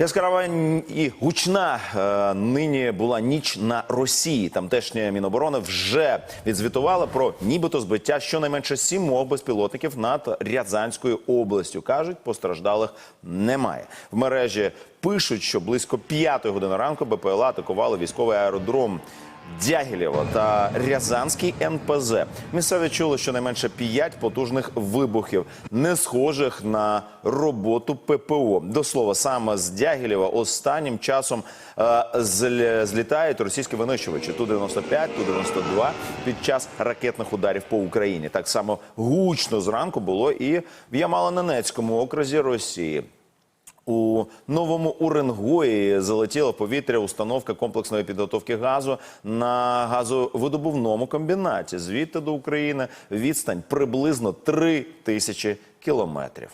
Яскрава і гучна е, нині була ніч на Росії. Тамтешня Міноборони вже відзвітувала про нібито збиття щонайменше сімох безпілотників над Рязанською областю. кажуть, постраждалих немає. В мережі пишуть, що близько п'ятої години ранку БПЛА атакували військовий аеродром. Дягілєва та Рязанський НПЗ. Місцеві чули щонайменше п'ять потужних вибухів, не схожих на роботу ППО. До слова, саме з Дягілєва останнім часом е, зл- злітають російські винищувачі Ту-95, Ту-92 під час ракетних ударів по Україні. Так само гучно зранку було і в Ямало-Ненецькому окрузі Росії. У новому Уренгої залетіла повітря установка комплексної підготовки газу на газовидобувному комбінаті. Звідти до України відстань приблизно 3 тисячі кілометрів.